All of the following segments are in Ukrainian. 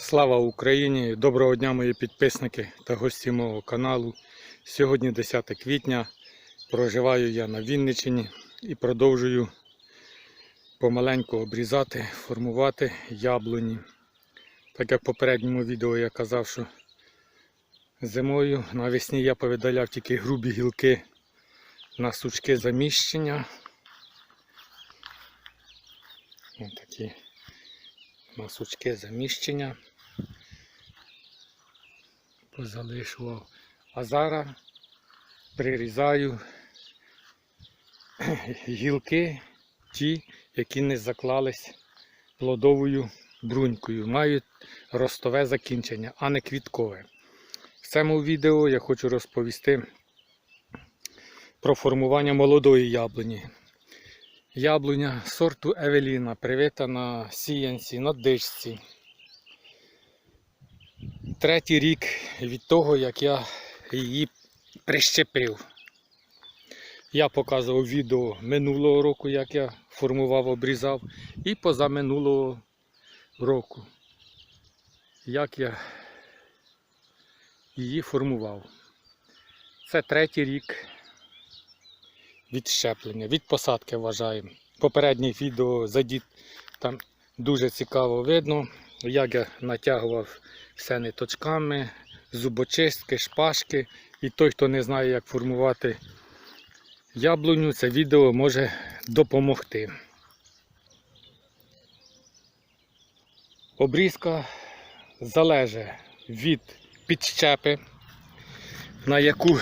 Слава Україні! Доброго дня, мої підписники та гості мого каналу. Сьогодні 10 квітня. Проживаю я на Вінниччині і продовжую помаленьку обрізати, формувати яблуні. Так як в попередньому відео я казав, що зимою навесні я повидаляв тільки грубі гілки на сучки заміщення. Ось такі на сучки заміщення позалишував. А зараз прирізаю гілки, ті, які не заклались плодовою брунькою, мають ростове закінчення, а не квіткове. В цьому відео я хочу розповісти про формування молодої яблуні. Яблуня сорту Евеліна привита на сіянці, на дичці. Третій рік від того, як я її прищепив. Я показував відео минулого року, як я формував, обрізав, і позаминулого року, як я її формував. Це третій рік від щеплення, від посадки вважаємо. Попереднє відео зайдіть, там дуже цікаво видно, як я натягував все ниточками, зубочистки, шпажки. І той, хто не знає, як формувати яблуню, це відео може допомогти. Обрізка залежить від підщепи, на яку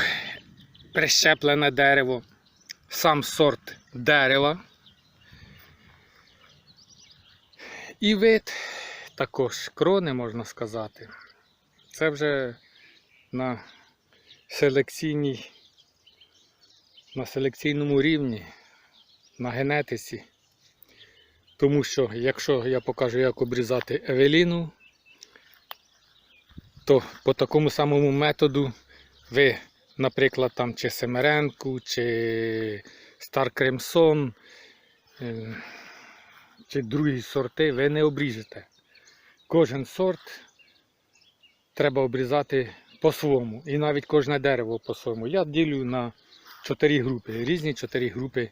прищеплене дерево сам сорт дерева. І вид також крони, можна сказати. Це вже на селекційній, на селекційному рівні, на генетиці. Тому що, якщо я покажу, як обрізати Евеліну, то по такому самому методу ви наприклад, там чи Семеренку, чи Стар Кремсон, е, чи другі сорти, ви не обріжете. Кожен сорт треба обрізати по-своєму. І навіть кожне дерево по-своєму. Я ділю на чотири групи. Різні чотири групи.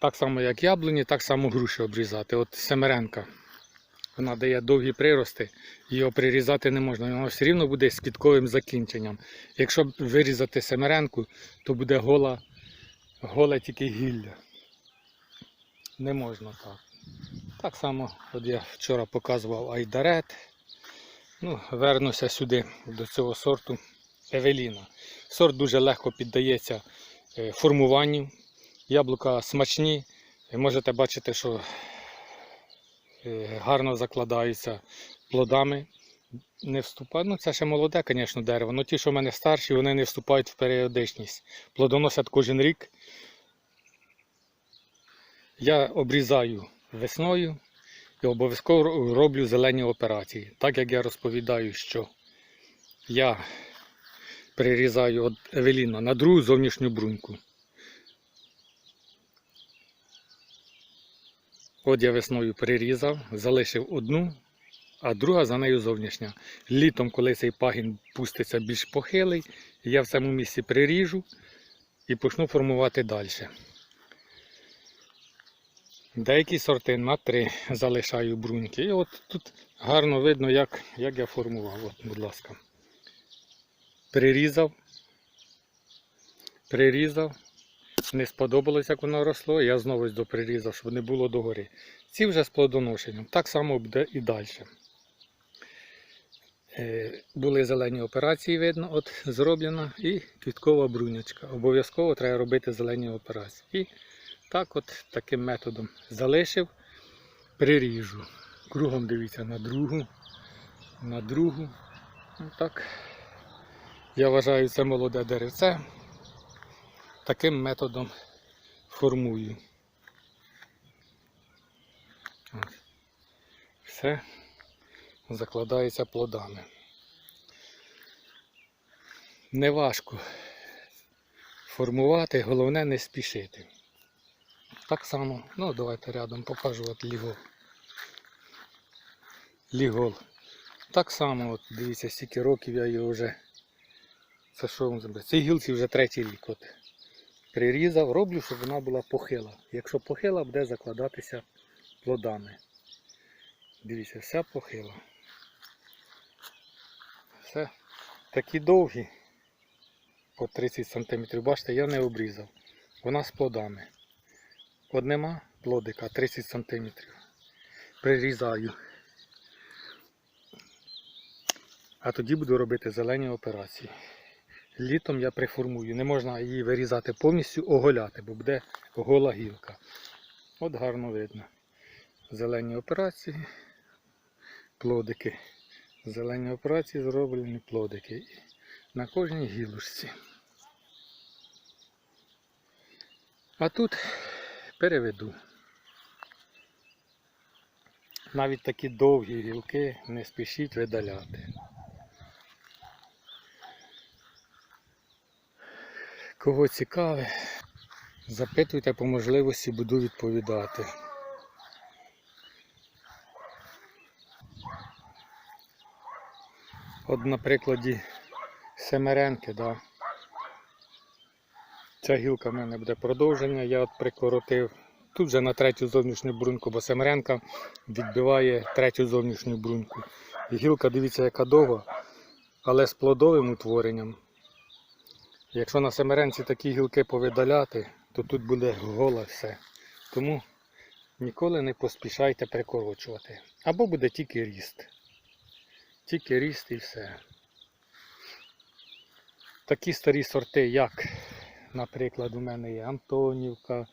Так само, як яблуні, так само груші обрізати. От Семеренка. Вона дає довгі прирости, його прирізати не можна. Воно все рівно буде з квітковим закінченням. Якщо вирізати семеренку, то буде гола, голе тільки гілля. Не можна так. Так само, от я вчора показував айдарет. Ну, Вернуся сюди до цього сорту Евеліна. Сорт дуже легко піддається е, формуванню. Яблука смачні. Можете бачити, що гарно закладаються плодами. Не вступають. Ну, це ще молоде, звісно, дерево. але ті, що в мене старші, вони не вступають в періодичність. Плодоносять кожен рік. Я обрізаю весною і обов'язково роблю зелені операції. Так як я розповідаю, що я прирізаю от Евеліна на другу зовнішню бруньку. От я весною прирізав, залишив одну, а друга за нею зовнішня. Літом, коли цей пагін пуститься більш похилий, я в цьому місці приріжу і почну формувати далі. Деякі сорти на три залишаю бруньки. І от тут гарно видно, як, як я формував. От, будь ласка. Прирізав, прирізав, не сподобалось, як воно росло, я знову доприрізав, щоб не було догори. Ці вже з плодоношенням. Так само буде і далі. Е, були зелені операції, видно, от зроблена і квіткова брунячка. Обов'язково треба робити зелені операції. І так от таким методом залишив, приріжу. Кругом дивіться на другу, на другу. Так. Я вважаю, це молоде деревце таким методом формую. Все закладається плодами. Неважко формувати, головне не спішити. Так само, ну давайте рядом покажу от ліго. лігол. Так само, от, дивіться, стільки років я його вже. Це що вам зробити? Цій гілці вже третій рік. От. Прирізав, роблю, щоб вона була похила. Якщо похила, буде закладатися плодами. Дивіться, вся похила. Все. Такі довгі. По 30 см. Бачите, я не обрізав. Вона з плодами. От нема плодика 30 см. Прирізаю. А тоді буду робити зелені операції. Літом я приформую. Не можна її вирізати повністю, оголяти, бо буде гола гілка. От гарно видно. Зелені операції, плодики. Зелені операції зроблені плодики. На кожній гілочці. А тут переведу. Навіть такі довгі гілки не спішіть видаляти. Кого цікаве, запитуйте по можливості, буду відповідати. От на прикладі семеренки, да. Ця гілка в мене буде продовження, я от прикоротив. Тут вже на третю зовнішню бруньку, бо семеренка відбиває третю зовнішню бруньку. І гілка, дивіться, яка довга, але з плодовим утворенням. Якщо на семеренці такі гілки повидаляти, то тут буде голе все. Тому ніколи не поспішайте прикорочувати. Або буде тільки ріст. Тільки ріст і все. Такі старі сорти, як, наприклад, у мене є Антонівка,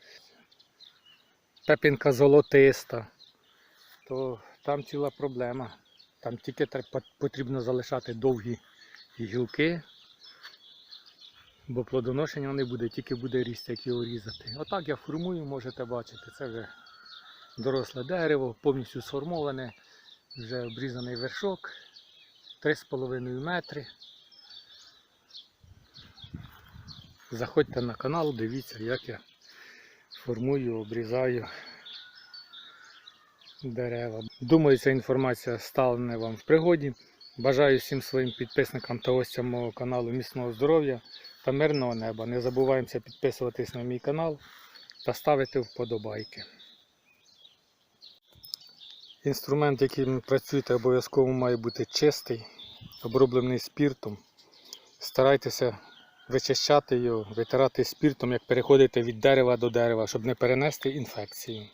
Пепінка золотиста, то там ціла проблема. Там тільки потрібно залишати довгі гілки, бо плодоношення не буде, тільки буде ріст, як його різати. Отак я формую, можете бачити. Це вже доросле дерево, повністю сформоване, вже обрізаний вершок, 3,5 метри. Заходьте на канал, дивіться, як я формую, обрізаю дерева. Думаю, ця інформація стане вам в пригоді. Бажаю всім своїм підписникам та гостям мого каналу міцного здоров'я та мирного неба. Не забуваємося підписуватись на мій канал та ставити вподобайки. Інструмент, яким працюєте, обов'язково має бути чистий, оброблений спіртом. Старайтеся вичищати його, витирати спіртом, як переходите від дерева до дерева, щоб не перенести інфекцію.